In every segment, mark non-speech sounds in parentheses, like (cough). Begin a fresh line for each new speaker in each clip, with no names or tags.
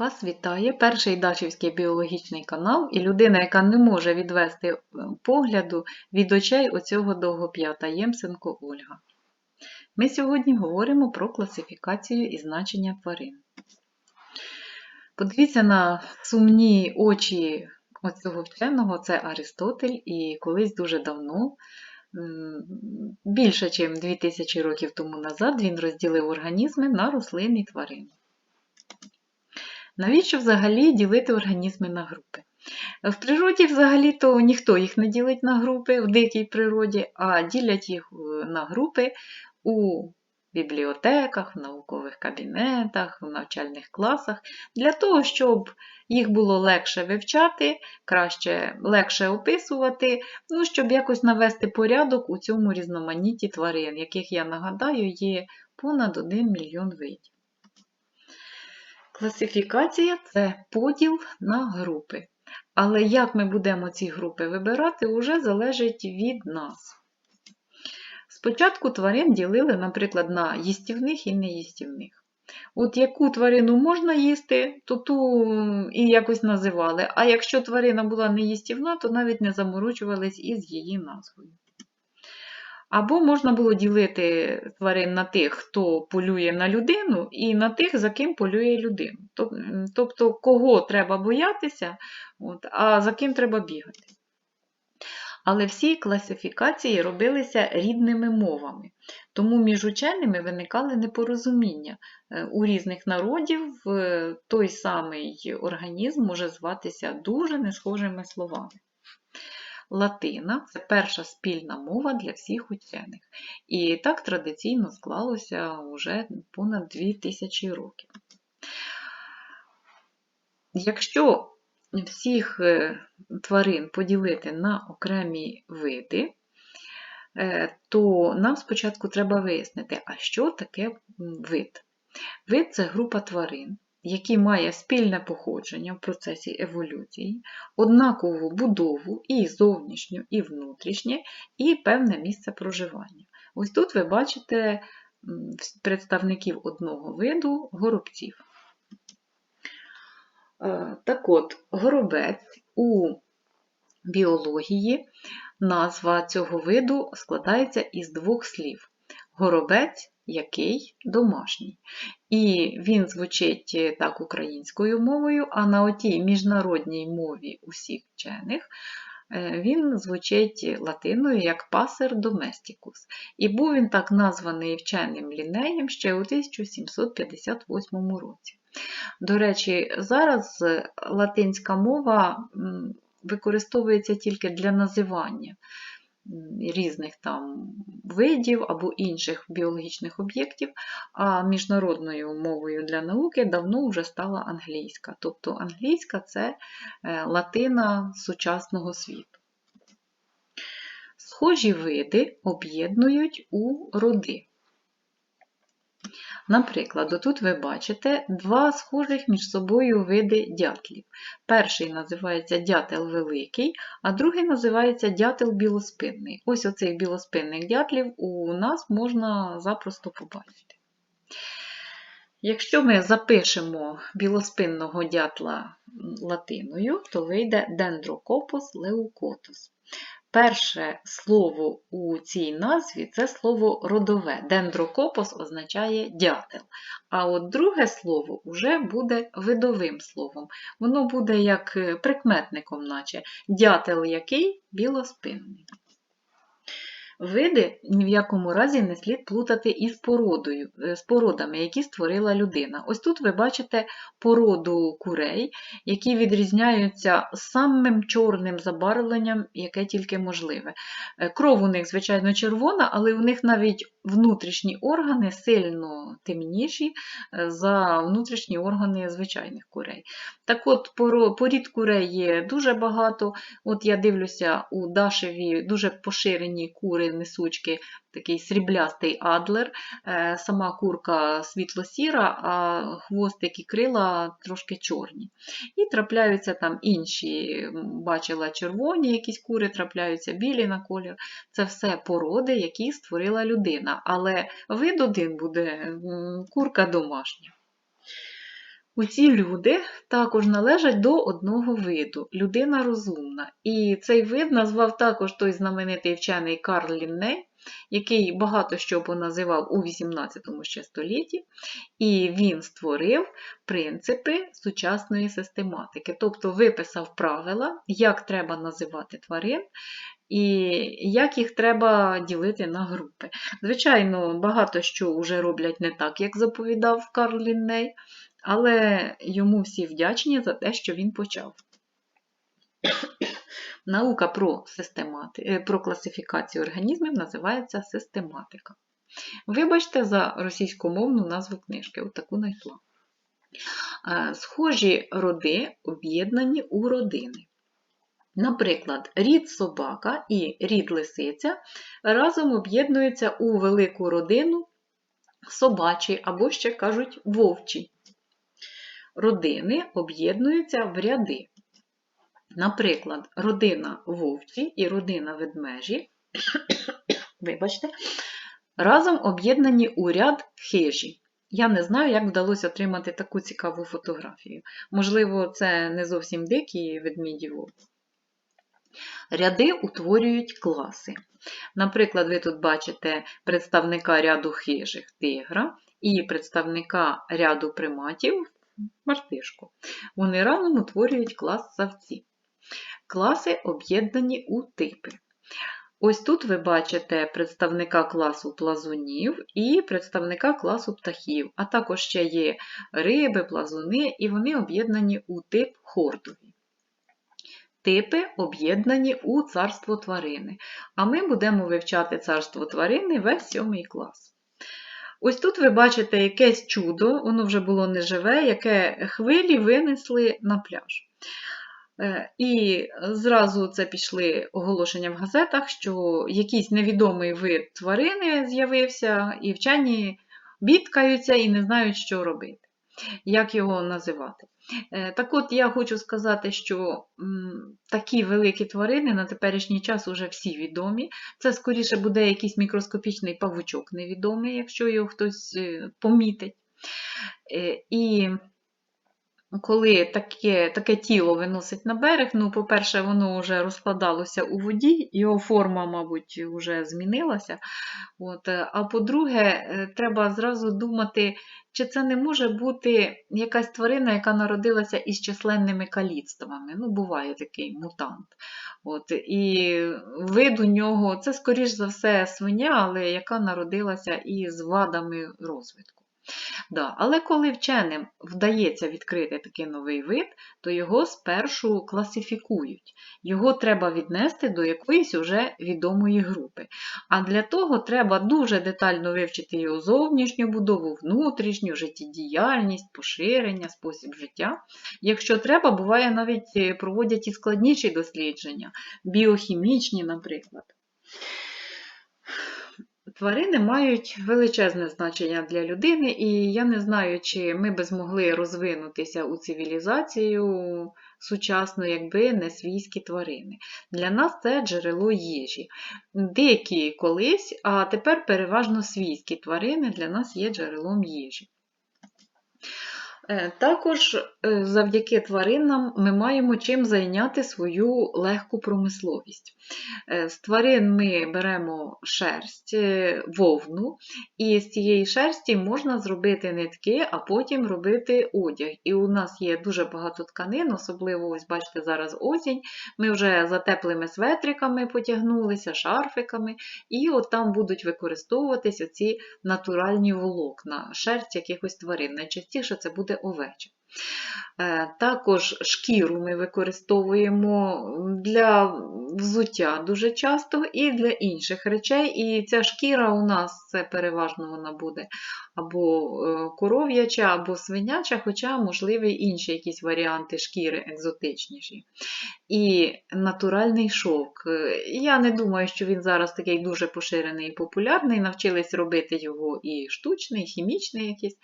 Вас вітає перший Дачівський біологічний канал і людина, яка не може відвести е, погляду від очей оцього довгоп'ята Ємсенко Ольга. Ми сьогодні говоримо про класифікацію і значення тварин. Подивіться на сумні очі оцього вченого, це Аристотель, і колись дуже давно, більше, ніж 2000 років тому назад, він розділив організми на рослини і тварини. Навіщо взагалі ділити організми на групи? В природі взагалі-то ніхто їх не ділить на групи в дикій природі, а ділять їх е, на групи у бібліотеках, в наукових кабінетах, в навчальних класах, для того, щоб їх було легше вивчати, краще, легше описувати, ну, щоб якось навести порядок у цьому різноманітті тварин, яких, я нагадаю, є понад 1 мільйон видів. Класифікація це поділ на групи. Але як ми будемо ці групи вибирати, вже залежить від нас. Спочатку тварин ділили, наприклад, на їстівних і неїстівних. От яку тварину можна їсти, то ту і якось називали. А якщо тварина була неїстівна, то навіть не заморочувались із її назвою. Або можна було ділити тварин на тих, хто полює на людину, і на тих, за ким полює людину. Тобто, кого треба боятися, от, а за ким треба бігати. Але всі класифікації робилися рідними мовами, тому між ученими виникали непорозуміння. Е, у різних народів е, той самий організм може зватися дуже несхожими словами. Латина це перша спільна мова для всіх учених. І так традиційно склалося вже понад 2000 років. Якщо всіх е, тварин поділити на окремі види, е, то нам спочатку треба вияснити, а що таке вид. Вид це група тварин, який має спільне походження в процесі еволюції, однакову будову і зовнішню, і внутрішнє, і певне місце проживання. Ось тут ви бачите представників одного виду горобців. Е, так от, горобець у біології назва цього виду складається із двох слів: горобець який домашній. І він звучить е, так українською мовою, а на отій міжнародній мові усіх вчених е, він звучить латиною як пасер доместікус. І був він так названий вченим лінеєм ще у 1758 році. До речі, зараз латинська мова використовується тільки для називання різних там видів або інших біологічних об'єктів, а міжнародною мовою для науки давно вже стала англійська. Тобто англійська це е, латина сучасного світу. Схожі види об'єднують у роди. Наприклад, отут ви бачите два схожих між собою види дятлів. Перший називається дятел великий, а другий називається дятел білоспинний. Ось оцих білоспинних дятлів у нас можна запросто побачити. Якщо ми запишемо білоспинного дятла латиною, то вийде Dendrocopus leucotus. Перше слово у цій назві це слово родове. Дендрокопос означає дятел. А от друге слово вже буде видовим словом. Воно буде як е, прикметником, наче дятел який білоспинний. Види ні в якому разі не слід плутати із породою, е, з породами, які створила людина. Ось тут ви бачите породу курей, які відрізняються самим чорним забарвленням, яке тільки можливе. Е, кров у них, звичайно, червона, але у них навіть внутрішні органи сильно темніші е, за внутрішні органи звичайних курей. Так от, порід курей є дуже багато. От я дивлюся, у Дашеві дуже поширені кури несучки, такий сріблястий адлер, е, сама курка світло-сіра, а хвостик і крила трошки чорні. І трапляються там інші, бачила червоні якісь кури, трапляються білі на колір. Це все породи, які створила людина. Але вид один буде курка домашня. Усі люди також належать до одного виду людина розумна. І цей вид назвав також той знаменитий вчений Карл Лінней, який багато що поназивав у 18 ще столітті, і він створив принципи сучасної систематики, тобто виписав правила, як треба називати тварин. І як їх треба ділити на групи. Звичайно, багато що вже роблять не так, як заповідав Карл Лінней, але йому всі вдячні за те, що він почав. (coughs) Наука про, системати... е, про класифікацію організмів називається систематика. Вибачте за російськомовну назву книжки, отаку знайшла. Е, Схожі роди об'єднані у родини. Наприклад, рід собака і рід лисиця разом об'єднуються у велику родину собачі або ще кажуть вовчі. Родини об'єднуються в ряди. Наприклад, родина вовчі і родина ведмежі, (coughs) вибачте, разом об'єднані у ряд хижі. Я не знаю, як вдалося отримати таку цікаву фотографію. Можливо, це не зовсім дикі ведміді вовки. Ряди утворюють класи. Наприклад, ви тут бачите представника ряду хижих тигра і представника ряду приматів мартишку. Вони разом утворюють клас савці. Класи об'єднані у типи. Ось тут ви бачите представника класу плазунів і представника класу птахів, а також ще є риби, плазуни, і вони об'єднані у тип хордові. Типи об'єднані у царство тварини, а ми будемо вивчати царство тварини весь сьомий клас. Ось тут ви бачите якесь чудо, воно вже було неживе, яке хвилі винесли на пляж. Е, І зразу це пішли оголошення в газетах, що якийсь невідомий вид тварини з'явився, і вчені бідкаються і не знають, що робити, як його називати. Е, Так от я хочу сказати, що такі великі тварини на теперішній час вже всі відомі. Це скоріше буде якийсь мікроскопічний павучок невідомий, якщо його хтось е, помітить. І коли таке таке тіло виносить на берег, ну, по-перше, воно вже розкладалося у воді, його форма, мабуть, вже змінилася. От. А по-друге, е, треба зразу думати, чи це не може бути якась тварина, яка народилася із численними каліцтвами. Ну, буває такий мутант. От. І вид у нього, це, скоріш за все, свиня, але яка народилася із вадами розвитку. Да. Але коли вченим вдається відкрити такий новий вид, то його спершу класифікують. Його треба віднести до якоїсь уже відомої групи. А для того треба дуже детально вивчити його зовнішню будову, внутрішню, життєдіяльність, поширення, спосіб життя. Якщо треба, буває навіть е, проводять і складніші дослідження, біохімічні, наприклад. Тварини мають величезне значення для людини, і я не знаю, чи ми би змогли розвинутися у цивілізацію сучасну, якби не свійські тварини. Для нас це джерело їжі. Деякі колись, а тепер переважно свійські тварини для нас є джерелом їжі. Е, Також е, завдяки тваринам ми маємо чим зайняти свою легку промисловість. Е, З тварин ми беремо шерсть, вовну, і з цієї шерсті можна зробити нитки, а потім робити одяг. І у нас є дуже багато тканин, особливо, ось бачите, зараз осінь. Ми вже за теплими светриками потягнулися, шарфиками, і от там будуть використовуватись оці натуральні волокна, шерсть якихось тварин. Найчастіше це буде овеча. Е, Також шкіру ми використовуємо для взуття дуже часто і для інших речей. І ця шкіра у нас це переважно вона буде або е, коров'яча, або свиняча, хоча, можливі інші якісь варіанти шкіри екзотичніші. І натуральний шовк. Е, Я не думаю, що він зараз такий дуже поширений і популярний. Навчились робити його і штучний, і хімічний якийсь.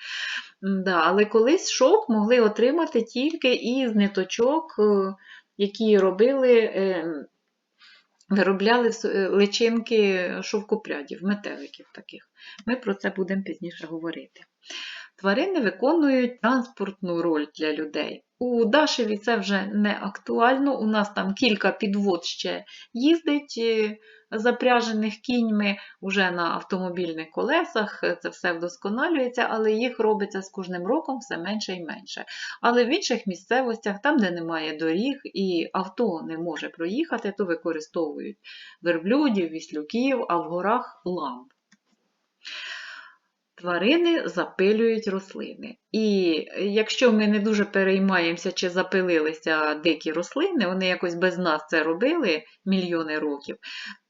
Да, але колись шовк могли отримати тільки із ниточок, е, які робили, е, виробляли е, личинки шовкопрядів, метеликів таких. Ми про це будемо пізніше говорити. Тварини виконують транспортну роль для людей. У Дашеві це вже не актуально. У нас там кілька підвод ще їздить е, запряжених кіньми, уже на автомобільних колесах. Це все вдосконалюється, але їх робиться з кожним роком все менше і менше. Але в інших місцевостях, там, де немає доріг і авто не може проїхати, то використовують верблюдів, віслюків, а в горах ламп. Тварини запилюють рослини. І якщо ми не дуже переймаємося, чи запилилися дикі рослини, вони якось без нас це робили мільйони років,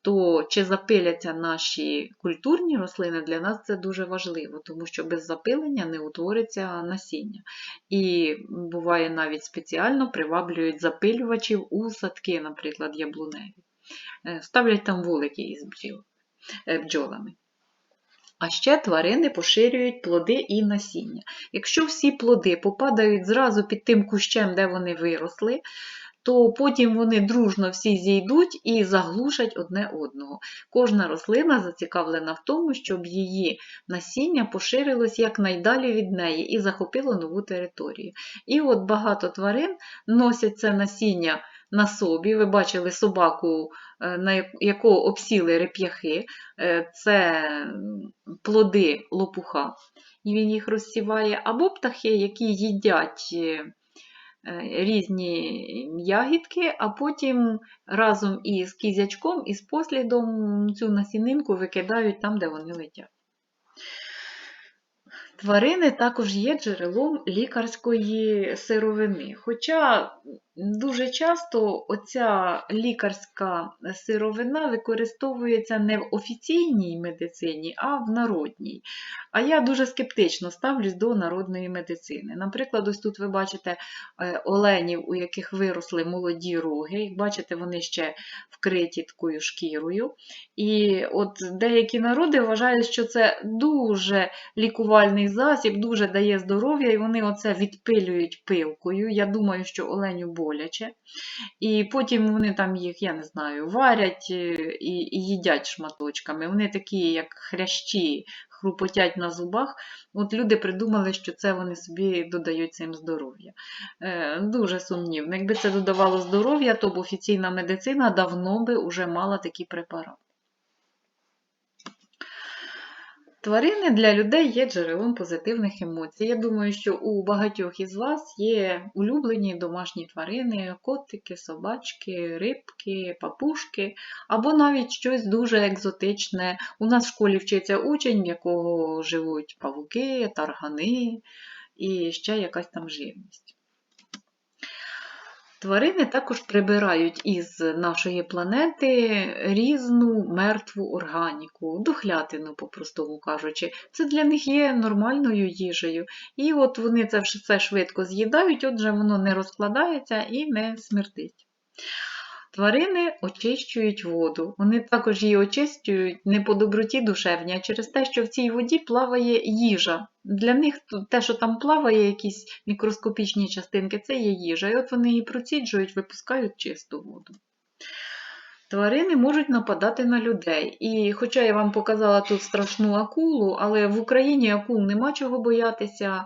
то чи запиляться наші культурні рослини, для нас це дуже важливо, тому що без запилення не утвориться насіння. І буває навіть спеціально приваблюють запилювачів у садки, наприклад, яблуневі. Е, Ставлять там вулики із е, бджолами. А ще тварини поширюють плоди і насіння. Якщо всі плоди попадають зразу під тим кущем, де вони виросли, то потім вони дружно всі зійдуть і заглушать одне одного. Кожна рослина зацікавлена в тому, щоб її насіння поширилось якнайдалі від неї і захопило нову територію. І от багато тварин носять це насіння на собі. Ви бачили собаку, е, на як- якого обсіли реп'яхи. Е, Це плоди лопуха, і він їх розсіває, або птахи, які їдять е, різні ягідки, а потім разом із кізячком і з послідом цю насінинку викидають там, де вони летять. Тварини також є джерелом лікарської сировини. Хоча дуже часто оця лікарська сировина використовується не в офіційній медицині, а в народній. А я дуже скептично ставлюсь до народної медицини. Наприклад, ось тут ви бачите е, оленів, у яких виросли молоді роги. Як бачите, вони ще вкриті такою шкірою. І от деякі народи вважають, що це дуже лікувальний засіб, дуже дає здоров'я, і вони оце відпилюють пилкою. Я думаю, що оленю боляче. І потім вони там їх, я не знаю, варять е, і, і їдять шматочками. Вони такі, як хрящі, хрупотять на зубах. От люди придумали, що це вони собі додають цим здоров'я. Е, дуже сумнівно. Якби це додавало здоров'я, то б офіційна медицина давно би вже мала такі препарати. Тварини для людей є джерелом позитивних емоцій. Я думаю, що у багатьох із вас є улюблені домашні тварини, котики, собачки, рибки, папушки, або навіть щось дуже екзотичне. У нас в школі вчиться учень, в якого живуть павуки, таргани і ще якась там живність. Тварини також прибирають із нашої планети різну мертву органіку, духлятину, по-простому кажучи. Це для них є нормальною їжею. І от вони це все швидко з'їдають, отже, воно не розкладається і не смертить. Тварини очищують воду. Вони також її очищують не по доброті душевній, а через те, що в цій воді плаває їжа. Для них те, що там плаває, якісь мікроскопічні частинки, це є їжа. І от вони її проціджують, випускають чисту воду. Тварини можуть нападати на людей. І хоча я вам показала тут страшну акулу, але в Україні акул нема чого боятися.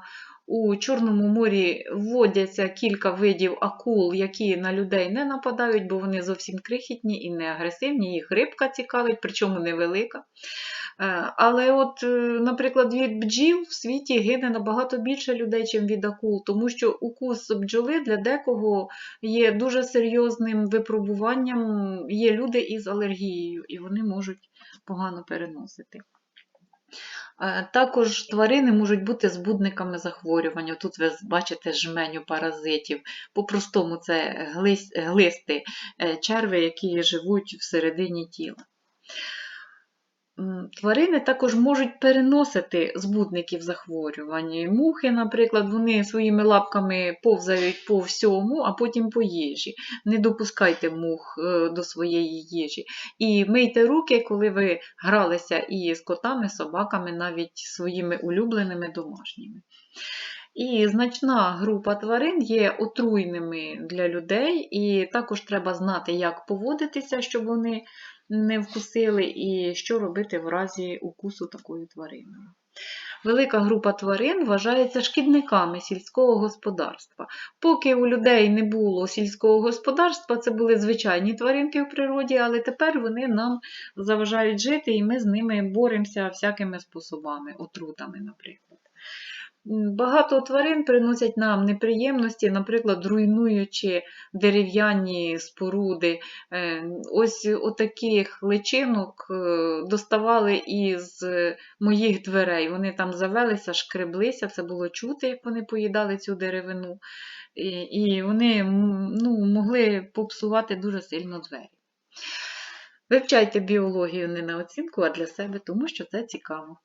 У Чорному морі вводяться кілька видів акул, які на людей не нападають, бо вони зовсім крихітні і не агресивні, їх рибка цікавить, причому невелика. Е, Але, от, е, наприклад, від бджіл в світі гине набагато більше людей, ніж від акул, тому що укус бджоли для декого є дуже серйозним випробуванням. Є люди із алергією, і вони можуть погано переносити. Також тварини можуть бути збудниками захворювання. Тут ви бачите жменю паразитів. По-простому це глисти, е, черви, які живуть всередині тіла. Тварини також можуть переносити збудників захворювань. Мухи, наприклад, вони своїми лапками повзають по всьому, а потім по їжі. Не допускайте мух е, до своєї їжі. І мийте руки, коли ви гралися і з котами, собаками, навіть своїми улюбленими домашніми. І значна група тварин є отруйними для людей, і також треба знати, як поводитися, щоб вони не вкусили, і що робити в разі укусу такою твариною. велика група тварин вважається шкідниками сільського господарства. Поки у людей не було сільського господарства, це були звичайні тваринки в природі, але тепер вони нам заважають жити, і ми з ними боремося всякими способами, отрутами, наприклад. Багато тварин приносять нам неприємності, наприклад, руйнуючи дерев'яні споруди. Е, Ось отаких личинок е, доставали із е, моїх дверей. Вони там завелися, шкреблися, це було чути, як вони поїдали цю деревину. І вони ну, могли попсувати дуже сильно двері. Вивчайте біологію не на оцінку, а для себе, тому що це цікаво.